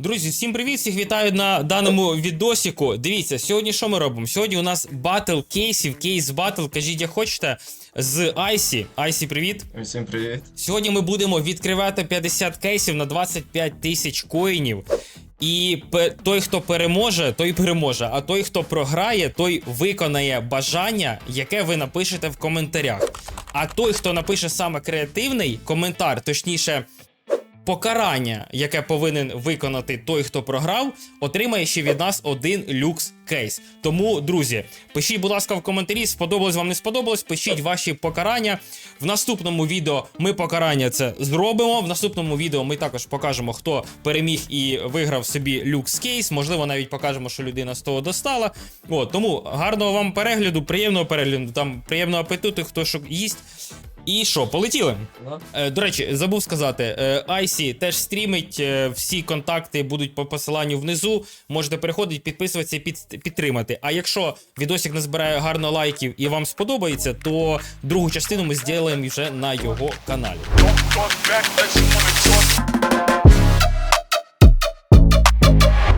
Друзі, всім привіт! Всіх вітаю на даному відосіку. Дивіться, сьогодні що ми робимо? Сьогодні у нас батл кейсів, кейс батл, кажіть, як хочете, з Айсі. Айсі, привіт. Всім привіт. Сьогодні ми будемо відкривати 50 кейсів на 25 тисяч коїнів. І той, хто переможе, той переможе. А той, хто програє, той виконає бажання, яке ви напишете в коментарях. А той, хто напише саме креативний коментар, точніше, покарання, яке повинен виконати той, хто програв, отримає ще від нас один люкс кейс. Тому, друзі, пишіть, будь ласка, в коментарі, сподобалось вам не сподобалось. Пишіть ваші покарання. В наступному відео ми покарання це зробимо. В наступному відео ми також покажемо, хто переміг і виграв собі люкс кейс. Можливо, навіть покажемо, що людина з того достала. От, тому гарного вам перегляду, приємного перегляду, там приємного апетиту, хто що їсть. І що, полетіли? Е, До речі, забув сказати, е, Айсі теж стрімить, е, всі контакти будуть по посиланню внизу. Можете переходити, підписуватися і під, підтримати. А якщо відосик не збирає гарно лайків і вам сподобається, то другу частину ми зробимо вже на його каналі.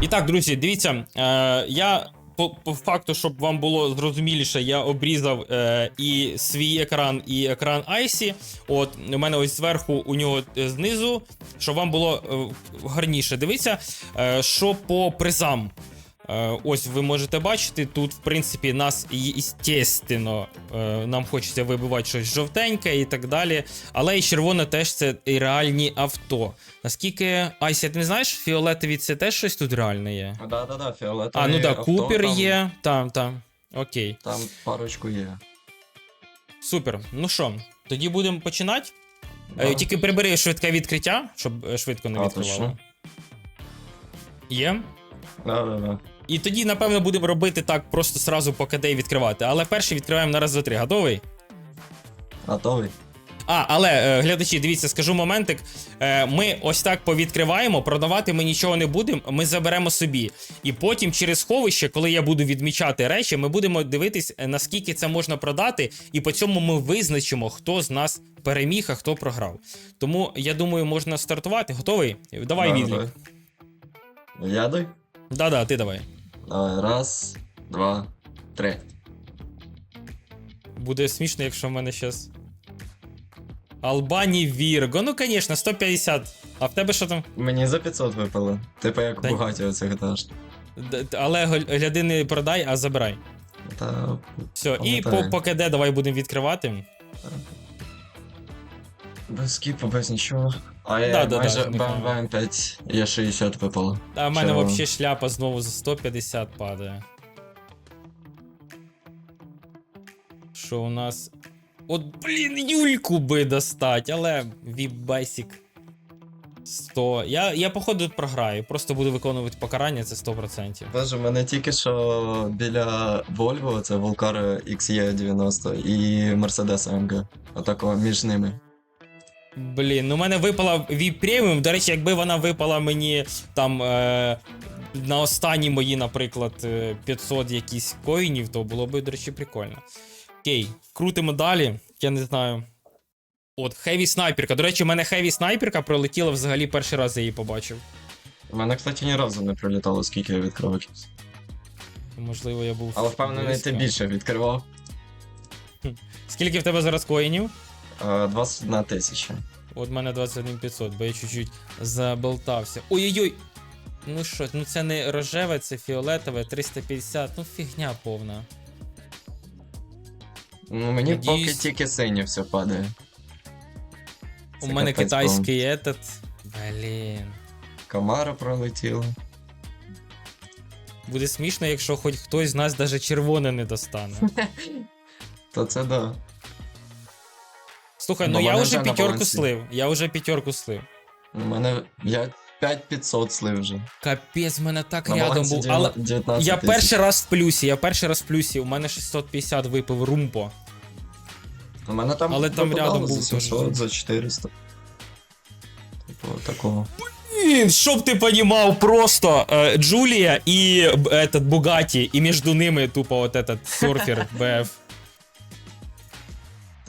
І так, друзі, дивіться, е, я по, по факту, щоб вам було зрозуміліше, я обрізав е, і свій екран, і екран Айсі. От у мене ось зверху у нього е, знизу, щоб вам було е, гарніше. Дивіться, е, що по призам. Е, Ось ви можете бачити, тут, в принципі, нас, естественно, е, нам хочеться вибивати щось жовтеньке і так далі. Але і червоне теж це і реальні авто. Наскільки. Айся, ти не знаєш, фіолетові це теж щось тут реальне є? Да, да, да, фіолетовий А, ну так, авто, Купер там, є. Там, там. Окей. Там парочку є. Супер. Ну що, тоді будемо починати. Да. Е, Тільки прибери швидке відкриття, щоб швидко не А, відкривало. Є. Да, да, да. І тоді, напевно, будемо робити так, просто сразу по КД відкривати. Але перший відкриваємо на раз, два, три. Готовий? Готовий? А, але е, глядачі, дивіться, скажу моментик. Е, ми ось так повідкриваємо, продавати ми нічого не будемо, ми заберемо собі. І потім через сховище, коли я буду відмічати речі, ми будемо дивитись, е, наскільки це можна продати, і по цьому ми визначимо, хто з нас переміг, а хто програв. Тому я думаю, можна стартувати. Готовий? Давай, Да, відлік. давай. Я дай? Да-да, ти давай. Давай, раз, два, три. Буде смішно, якщо в мене щас. Албані Вірго. Ну, звісно, 150. А в тебе що там? Мені за 500 випало. Типа як Та- Бугаті оцих даш. Але гляди не продай, а забирай. Та... Все, і по. КД давай будемо відкривати. Без скіпу, без нічого. А я Да, да, майже да, BMW M5 є 60 випало. А в мене Що? взагалі шляпа знову за 150 падає. Що у нас. От, блін, Юльку би достать, але віп-бейсік 100. Я, я походу програю, просто буду виконувати покарання, це 100%. Боже, в мене тільки що біля Volvo, це Volcar XE90 і Mercedes AMG. Отако між ними. Блін, ну в мене випала VIP преміум. До речі, якби вона випала мені там е, на останні мої, наприклад, е, 500 якісь коїнів, то було б, до речі, прикольно. Окей, крутимо далі. Я не знаю. От, хеві снайперка. До речі, в мене хеві снайперка пролетіла взагалі перший раз я її побачив. У мене, кстати, ні разу не прилітало, скільки я відкривав. Можливо, я був. Але впевнений, ти більше відкривав. Скільки в тебе зараз коїнів? А, 21 тисяча. От мене 21500, бо я чуть-чуть заболтався. Ой-ой-ой! Ну що, ну це не рожеве, це фіолетове, 350, ну фігня повна. Ну мені Надіюсь- поки тільки синє все падає. У Це мене капець китайський этот. Блін. Камара пролетіла. Буде смішно, якщо хоч хтось з нас даже червоне не достане. То це да. Слухай, Ну, ну я вже п'ятерку слив. Я вже п'ятерку слив. У мене я 5500 слив вже. Капець, в мене так На рядом був. Але 19 я перший раз в плюсі, я перший раз в плюсі. У мене 650 випив румпо. У мене там Але там рядом за був 700, теж. за 400. Типу, такого. Блін, щоб ти понімав, просто е, Джулія і этот Бугаті, і між ними тупо от этот серфер БФ.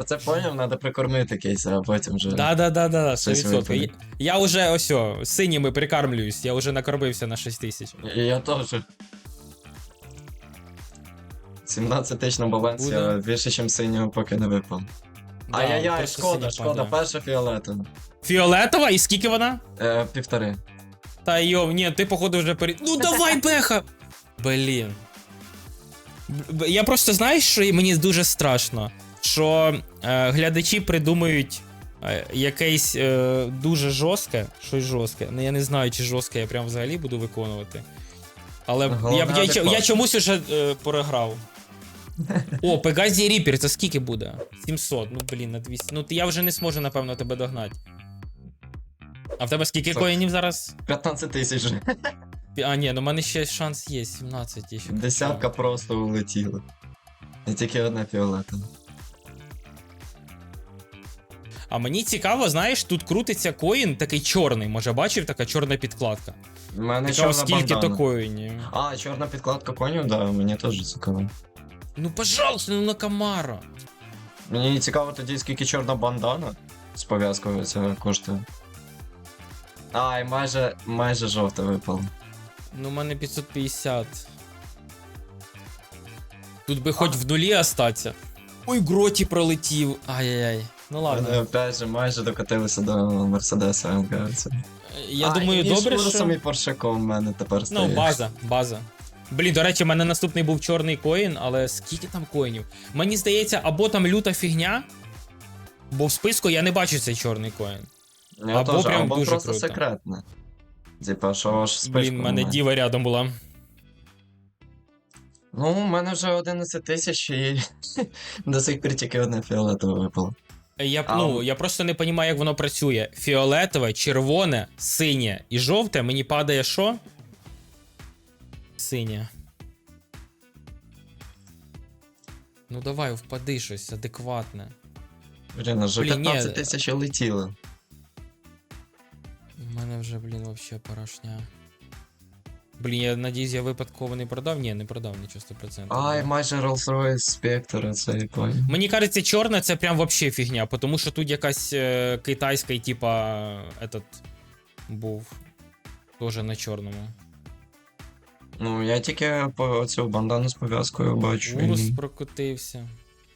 Та це поняв, треба прикормити кейси, а потім вже. Да, да, да, да, да, 100%. Я, я уже ось о, синіми прикармлююсь, я вже накормився на 6 тисяч. І я теж. 17 тисяч на балансі, Буде. а більше, ніж синього поки не випав. Да, Ай-яй-яй, просто шкода, синя шкода, падає. перша фіолетова. Фіолетова, і скільки вона? Е, півтори. Та йо, ні, ти походу вже перед. Ну давай, беха! Блін. Б- Я просто знаєш, що мені дуже страшно, що е, глядачі придумають е, якесь е, дуже жорстке, щось жорстке. Ну я не знаю, чи жорстке я прям взагалі буду виконувати. Але я, я, я, я чомусь уже е, переграв. О, Пегазі Ріпер, це скільки буде? 700. Ну блін, на 200. Ну я вже не зможу, напевно, тебе догнати. А в тебе скільки коїнів зараз? 15 тисяч. А, ні, ну в мене ще шанс є, 17 є ще. Десятка просто улетіла. І тільки одна фіолетова. А мені цікаво, знаєш, тут крутиться коін такий чорний, може бачив, така чорна підкладка. У мене Цікаво, чорна скільки то бандана. коїнів. А, чорна підкладка коню, да, мені теж цікаво. Ну, пожалуйста, ну на Камара. Мені цікаво тоді, скільки чорна бандана з пов'язкою це коштує. А, і майже, майже жовте випало. Ну, у мене 550. Тут би хоч в нулі остаться. Ой, гроті пролетів. Ай-яй-яй. Ну ладно. опять же майже докотилися до Мерседеса МГ. Це. Я а, думаю, і добре, що... і Поршаком в мене тепер Ну, база, база. Блін, до речі, в мене наступний був чорний коін, але скільки там коїнів? Мені здається, або там люта фігня, бо в списку я не бачу цей чорний коін. Я або теж, прям або дуже просто круто. секретне. Типа, що ж спичку Блін, в мене немає. діва рядом була. Ну, у мене вже 11 тисяч і до сих пір тільки одне фіолетове випало. Я, А, ну, я просто не розумію, як воно працює. Фіолетове, червоне, синє і жовте. Мені падає що? Синє. Ну давай, впади щось адекватне. Блін, вже 15 тисяч летіло. У мене вже, блін, вообще порашня. Блін, я надіюсь, я випадково не продав? Ні, не продав нічого 100%. Ай, майже Rolls-Royce Spectre, це я понял. Мені кажеться, чорне це прям вообще фігня, тому що тут якась е, китайська, типа, этот був. Тоже на чорному. Ну, я тільки по цю бандану з пов'язкою бачу. Урус і- прокотився.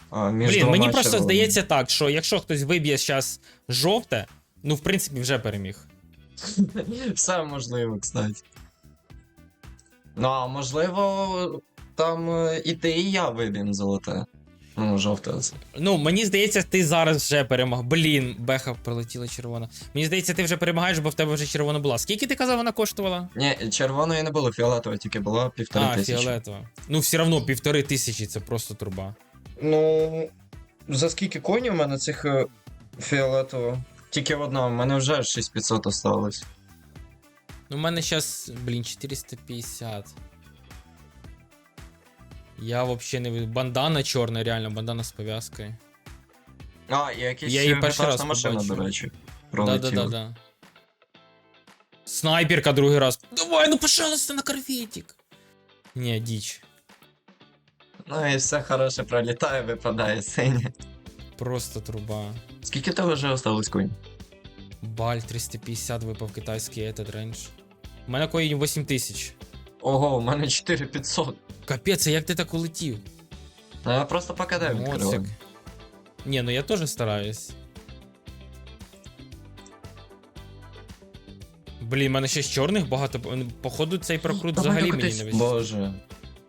А, між Блін, мені просто червоними. здається так, що якщо хтось виб'є зараз жовте, ну в принципі вже переміг. Все можливо, кстати. Ну, а можливо, там е, і ти, і я виб'ємо золоте. Ну, жовте. Ну, мені здається, ти зараз вже перемог. Блін, беха пролетіла червона. Мені здається, ти вже перемагаєш, бо в тебе вже червона була. Скільки ти казав, вона коштувала? Ні, червоної не було, фіолетова тільки була півтори а, тисячі. фіолетова. Ну, все одно півтори тисячі це просто труба. Ну, за скільки конів у мене цих е, фіолетово? Тільки одна, у мене вже 6500 осталось. Ну, у мене зараз, блін, 450. Я вообще не від- Бандана чорна, реально, бандана з пов'язкою. А, і якийсь Я її е, перший вантажна раз машина, побачив. до речі. Да, Пролетіла. да, да, да. Снайперка другий раз. Давай, ну пожалуйста, на корветик. Не, дичь. Ну і все хороше пролітає, випадає синє. Просто труба. Скільки тебе вже осталось конь? Баль 350 випав китайський этот рейндж. У мене коїнь 8000. Ого, у мене 4500. Капець, а як ти так улетів? Ну я просто ПКД відкривав. Ні, ну я теж стараюсь. Блін, в мене ще з чорних багато. Походу, цей прокрут Давай взагалі мені не вистачить. Боже.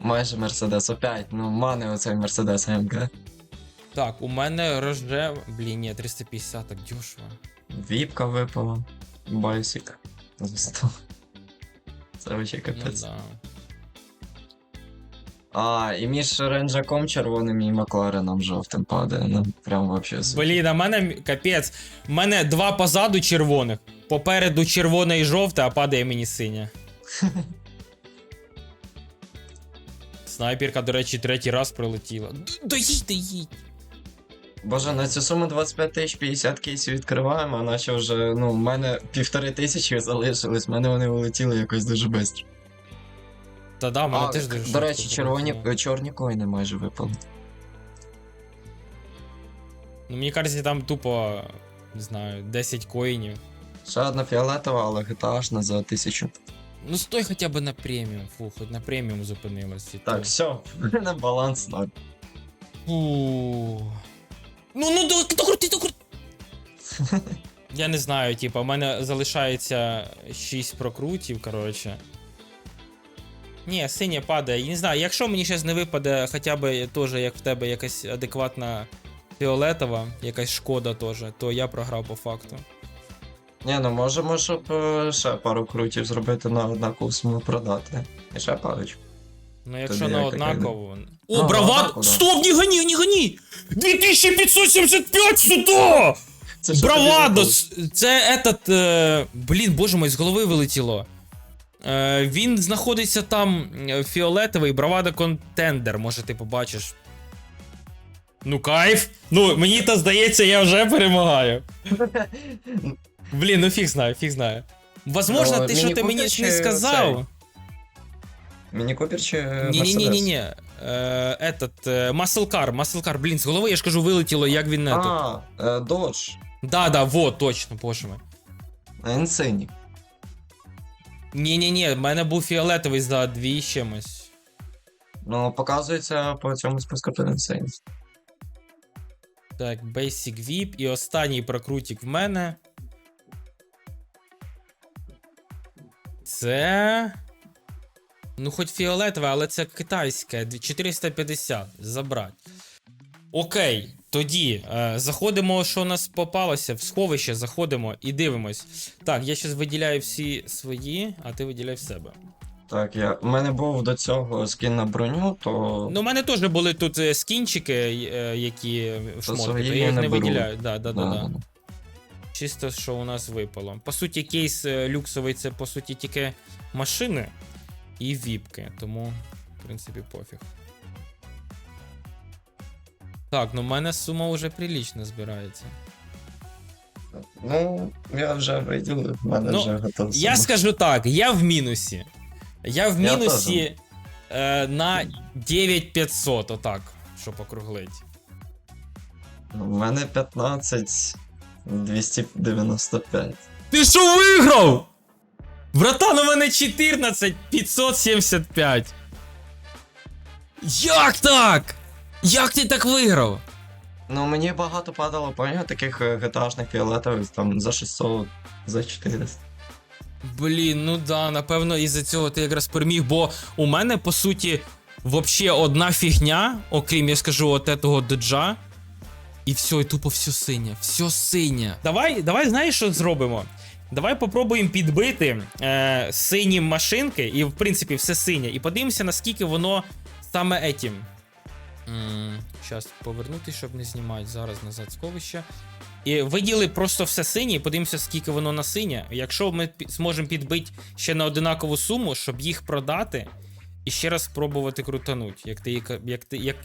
Майже Мерседес опять. Ну, мане оцей Мерседес АМГ. Так, у мене рожев. Блін, ні, 350, так дешево. Віпка випала. Байсик. За 100. Це вообще Ну да. А, і між ренджаком червоним і Маклареном жовтим падає. Ну, прям вообще. Блін, а мене капець. У мене два позаду червоних. Попереду червоне і жовте, а падає мені синє. Снайперка, до речі, третій раз прилетіла. Доїдь, доїдь. Боже, на цю суму 25 тисяч 50 кейсів відкриваємо, а наче вже, ну, в мене півтори тисячі залишилось, в мене вони улетіли якось дуже швидко. Та да, в мене А, теж дуже до речі, червоні, е, чорні коїни майже випали. Ну, мені кажеться, там тупо, не знаю, 10 коїнів. Ще одна фіолетова, але геташна за тисячу. Ну стой хоча б на преміум. Фу, хоч на преміум зупинилась. і то. Так, все, мене баланс ноль. Фу. Ну, ну, до- докрути, докрути. Я не знаю, типа, у мене залишається 6 прокрутів, коротше. Ні, синя падає. Я не знаю, якщо мені зараз не випаде хоча б теж, як в тебе, якась адекватна фіолетова, якась шкода теж, то я програв по факту. Ні, ну можемо, щоб е, ще пару крутів зробити на однакову суму продати. І ще парочку. Ну, якщо Тобі на як. Ну, О, бравад! однаково, да. Стоп, не гони, не гони! 2575 сюди! Це що тобі Бравадо! Це этот. Е... Блін, боже мой, з голови вилетіло. Е, він знаходиться там е, фіолетовий Бравадо Контендер, може ти побачиш. Ну, кайф. Ну, мені то здається, я вже перемагаю. Блін, ну фіг знаю, фіг знаю. Возможно, Ну, ти що ти мені Купер не чи сказав. Міні-купер чи Мерседес? Ні-ні-ні-ні-ні. Е, Этот, е, Muscle Car, Muscle Car, блін, з голови я ж кажу, вилетіло, як він не тут. А, е, Dodge. Да, да, вот, точно, боже мой. А він синій. Ні-ні-ні, в мене був фіолетовий за дві з чимось. Ну, показується по цьому списку то він синій. Так, Basic VIP і останній прокрутик в мене. Це. Ну, хоч фіолетове, але це китайське. 450. Забрать. Окей, тоді е, заходимо, що у нас попалося. В сховище заходимо і дивимось. Так, я зараз виділяю всі свої, а ти виділяй в себе. Так, я. У мене був до цього скін на броню, то. Ну, у мене теж були тут е, скінчики, е, які шмотки, свої то я я їх не не беру. виділяю. Да, да, да, да. Да. Чисто, що у нас випало. По суті, кейс е, люксовий це по суті тільки машини і віпки, тому, в принципі, пофіг. Так, ну в мене сума вже прилічно збирається. Ну, я вже виділив, в мене Ну, вже готово. Я скажу так, я в мінусі. Я в Я мінусі е, на 9500, отак, щоб округлить. У мене 15 295. Ти що виграв? Братан, у мене 14 575. Як так? Як ти так виграв? Ну, мені багато падало, поняв, таких е, GTA-шних фіолетових, там за 600, за 400. Блін, ну да, напевно, із-за цього ти якраз переміг, бо у мене, по суті, вообще одна фігня, окрім, я скажу, от этого доджа. І все, і тупо все синє. Все синє. Давай, давай, знаєш, що зробимо? Давай попробуємо підбити е, сині машинки, і в принципі все синє, і подивимося, наскільки воно саме етім. Зараз повернути, щоб не знімати зараз назад сховище. І виділи просто все синє, і подивимося, скільки воно на синє. Якщо ми зможемо підбити ще на одинакову суму, щоб їх продати, і ще раз спробувати крутануть, як ти, як ти, як,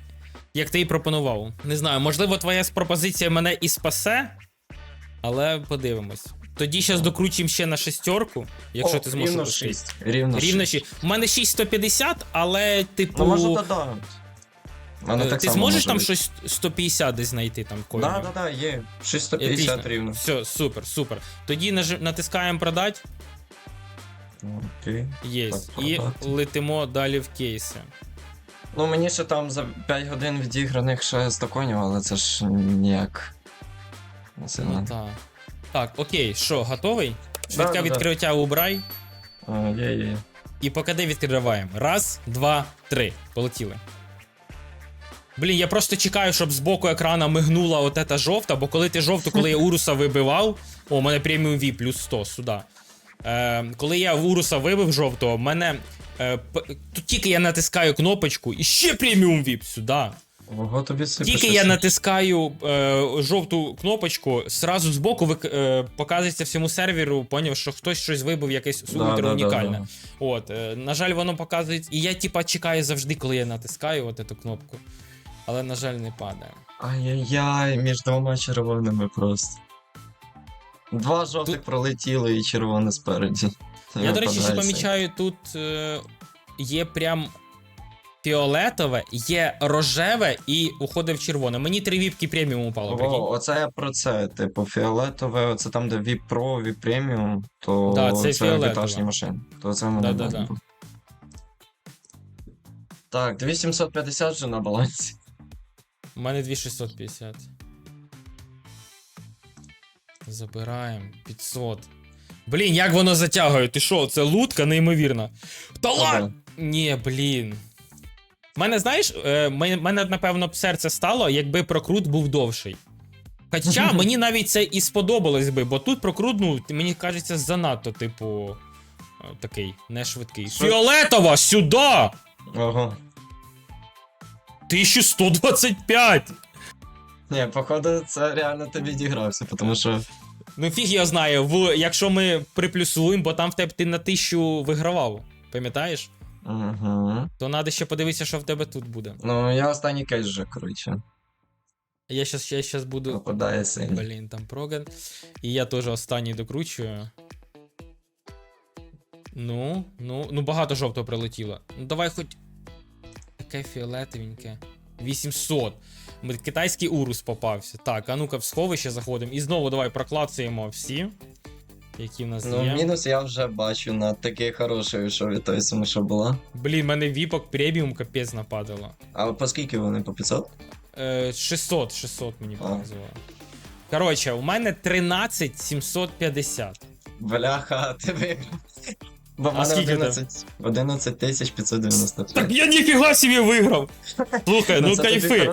як ти і пропонував. Не знаю, можливо, твоя пропозиція мене і спасе, але подивимось. Тоді зараз докручимо ще на шестерку, якщо О, ти зможеш. Рівно 6. Рівно, Рівно 6. 6. У мене 6150, але, типу. Ну, можна додати. Мене е, так ти само зможеш може там бути. щось 150 десь знайти там коїнів? Да, да, да, є. 650 рівно. Все, супер, супер. Тоді наж... натискаємо продать. Окей. Є. Так, І летимо далі в кейси. Ну, мені ще там за 5 годин відіграних ще 100 конів, але це ж ніяк. Не Ну, так. Так, окей, що, готовий? Швидке да, да. відкриття убрай. А, Є, є. І по КД відкриваємо. Раз, два, три. Полетіли. Блін, я просто чекаю, щоб з боку екрана мигнула от ета жовта, бо коли ти жовту, коли я Уруса вибивав. О, у мене преміум V плюс 100 сюди. Е, коли я Уруса вибив жовтого, в мене. Е, тут тільки я натискаю кнопочку і ще преміум VIP сюди. Ого, тобі Тільки я натискаю е, жовту кнопочку, сразу збоку вик, е, показується всьому серверу, поняв, що хтось щось вибив, якесь Да, супер да, да, унікальне. да. От, е, на жаль, воно показується. І я, типа, чекаю завжди, коли я натискаю от цю кнопку. Але, на жаль, не падає. Ай-яй-яй, між двома червоними просто. Два жовтих Тут- пролетіли і червоне спереді. Я, до речі, ще помічаю, тут е, є прям фіолетове, є рожеве і уходить в червоне. Мені три віпки преміум упало. прикинь. О, оце я про це. Типу, фіолетове, оце там, де VIP Pro, VIP Premium, то Да, це це фіолетове. вітажні машини. То це в мене Да-да-да. да, Так, 2750 вже на балансі. У мене 2650. Забираємо 500. Блін, як воно затягує? Ти що, це лутка неймовірна. Та ладно! Ні, блін. Мене, знаєш, е, мене, напевно, б серце стало, якби прокрут був довший. Хоча мені навіть це і сподобалось би, бо тут прокрут, ну, мені кажеться, занадто, типу, е, такий, не швидкий. Фіолетова, сюди! Ого. 1125! Ні, походу, це реально ти відігрався, тому що. Ну, фіг я знаю, в, якщо ми приплюсуємо, бо там в тебе ти на тисячу вигравав, пам'ятаєш? Угу. То треба ще подивитися, що в тебе тут буде. Ну, я останній кейс вже, коротше. Я щас, я щас буду. Попадає сильно. Блін, там проган. І я теж останній докручую. Ну, ну, ну багато жовтого прилетіло. Ну давай хоч. Таке фіолетовеньке. 800. Китайський урус попався. Так, а ну-ка в сховище заходимо. І знову давай проклацуємо всі, які в нас Ну, є. мінус я вже бачу на таке хороше, що від той суми, що була. Блін, мене віпок преміум капець нападало. А по скільки вони по 500? Е, 600, 600 мені показувало. Коротше, у мене 13 750. Бляха, ти виграв. А скільки 11, 11 тисяч 595. Так я ніфіга собі виграв. Слухай, ну це кайфи.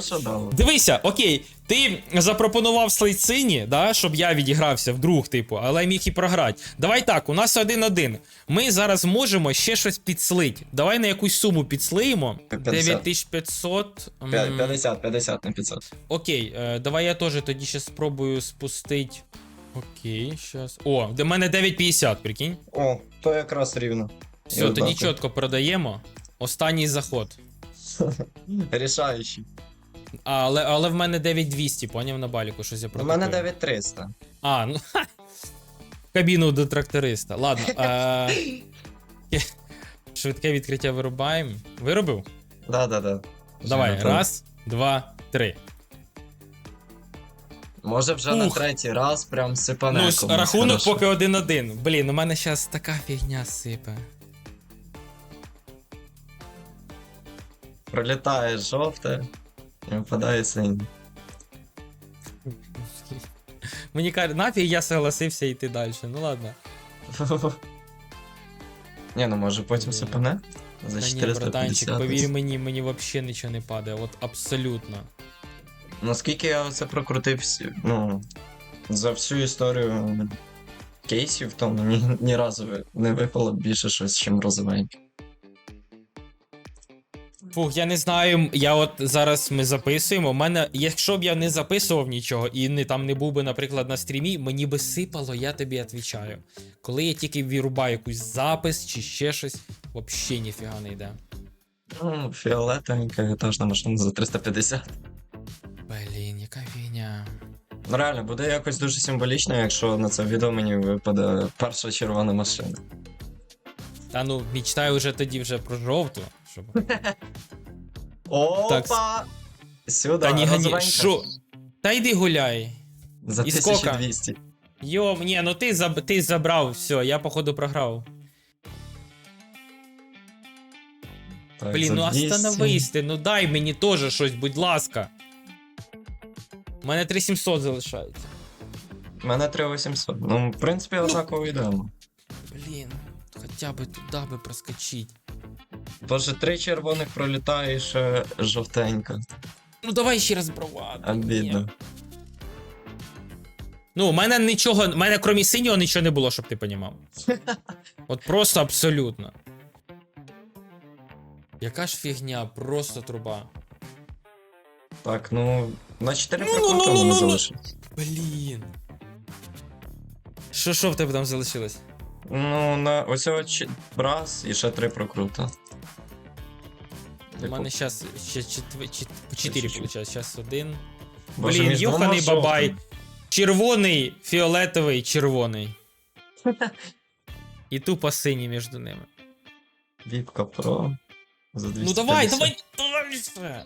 Дивися, окей, ти запропонував слайцині, да, щоб я відігрався вдруг, типу, але я міг і програти. Давай так, у нас один-один. Ми зараз можемо ще щось підслить. Давай на якусь суму підслиємо. 9500. 50, 50 на 500. Окей, е, давай я теж тоді ще спробую спустити. Окей, щас. О, де мене 950, прикинь. О, то якраз рівно. Все, Я тоді чітко продаємо. Останній заход. Рішаючий. А, але, але в мене 9200, поняв на баліку, щось я У протоколю. мене 9300. А, ну ха. Кабіну до тракториста. Ладно. Е... Швидке відкриття вирубаємо. Виробив? Да, да, да. Давай, готово. раз, два, три. Може вже на третій раз прям сипане. ну, комусь рахунок хорошо. поки один-один. Блін, у мене зараз така фігня сипе. Пролітає жовте і випадає синє. Мені кажуть, нафіг я согласився йти далі. Ну ладно. Ні, ну може потім Блін. сипане? За Та ні, братанчик, повір мені, мені взагалі нічого не падає. От абсолютно. Наскільки я це прокрутив, ну, за всю історію кейсів, то мені ні разу не випало більше щось, чим розовеньке. Фух, я не знаю. Я от зараз ми записуємо. У мене, якщо б я не записував нічого і не там не був би, наприклад, на стрімі, мені би сипало, я тобі відповідаю. Коли я тільки вирубаю якийсь запис чи ще щось, взагалі ніфіга не йде. Ну, фіолетовенька етажна машина за 350. Блін, яка фігня. Ну реально, буде якось дуже символічно, якщо на це відео мені випаде перша червона машина. Та ну, мечтаю вже тоді вже про жовту. Щоб... Опа! Сюди, Та ні, гані. Що? Та йди гуляй. За І скільки? 1200. Йо, ні, ну ти, заб... ти забрав, все, я походу програв. Так, Блін, ну 200. остановись ти, ну дай мені теж щось, будь ласка. У мене 3700 залишається. У мене 3800. Ну, в принципі, однаково йдемо. Блін, хоча б туди би проскочить. Боже, три червоних пролітає і ще жовтенька. Ну давай ще раз бравада. Обідно. Ні. Ну, у мене нічого, у мене крім синього нічого не було, щоб ти понімав. От просто абсолютно. Яка ж фігня, просто труба. Так, ну, на 4 Ну, ну, прокрути ну, ну, ну, ну. залишилось. Блін. Що що в тебе там залишилось? Ну, на ось раз і ще три прокрута. У мене зараз ще 4 чуть-чуть. виходить. Зараз один. Боже, Блін, йоханий бабай. жовтими. Червоний, фіолетовий, червоний. І тупо синій між ними. Віпка про. За 250. Ну давай, давай, давай.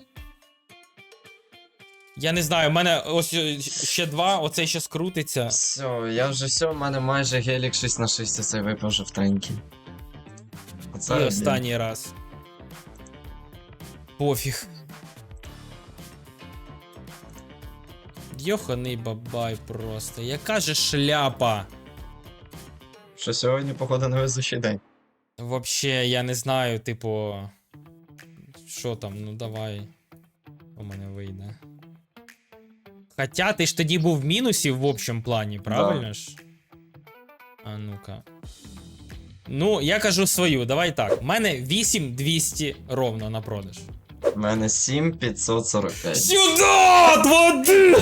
Я не знаю, в мене ось е, ще два, оцей ще скрутиться. Все, я вже все, в мене майже гелік 6 на 6 оцей випав жовтенький. Оце І один. останній раз. Пофіг. Йоханий бабай просто. Яка же шляпа? Що сьогодні, походу, не везучий день. Вообще, я не знаю, типу. Що там, ну давай. У мене вийде. Хоча ти ж тоді був в мінусі в общем плані, правильно ж? А ну-ка. Ну, я кажу свою, давай так. У мене 8200 ровно на продаж. У мене 7545. Сюда! Води!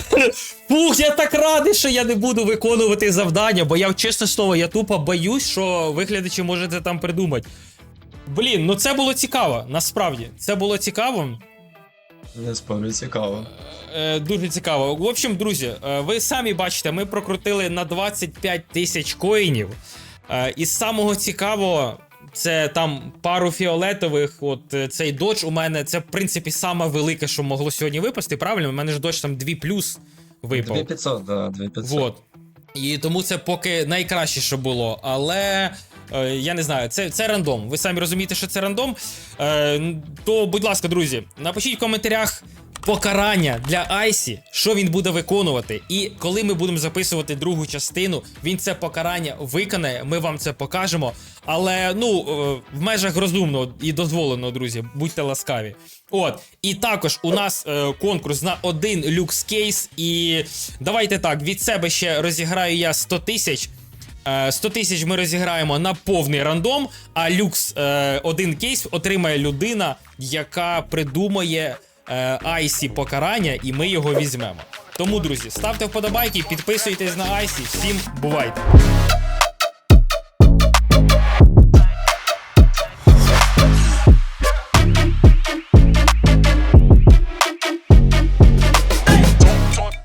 Фух, я так радий, що я не буду виконувати завдання, бо я, чесне слово, я тупо боюсь, що ви глядачі можете там придумати. Блін, ну це було цікаво, насправді. Це було цікаво. Не спорю, цікаво. Е, дуже цікаво. В общем, друзі, е, ви самі бачите, ми прокрутили на 25 тисяч коїнів. Е, і самого цікавого, це там пару фіолетових. От е, цей додж у мене, це в принципі саме велике, що могло сьогодні випасти. Правильно? У мене ж додж там 2 плюс випав. 2500, да, 2500. Вот. І тому це поки найкраще, що було. Але е, я не знаю, це, це рандом. Ви самі розумієте, що це рандом. Е, то, будь ласка, друзі, напишіть в коментарях покарання для Айсі, що він буде виконувати. І коли ми будемо записувати другу частину, він це покарання виконає. Ми вам це покажемо. Але ну е, в межах розумного і дозволеного, друзі, будьте ласкаві. От, і також у нас е, конкурс на один люкс кейс. І давайте так, від себе ще розіграю я 100 тисяч. Е, 100 тисяч ми розіграємо на повний рандом, а люкс е, один кейс отримає людина, яка придумає е, Айсі покарання, і ми його візьмемо. Тому, друзі, ставте вподобайки, підписуйтесь на Айсі. Всім бувайте!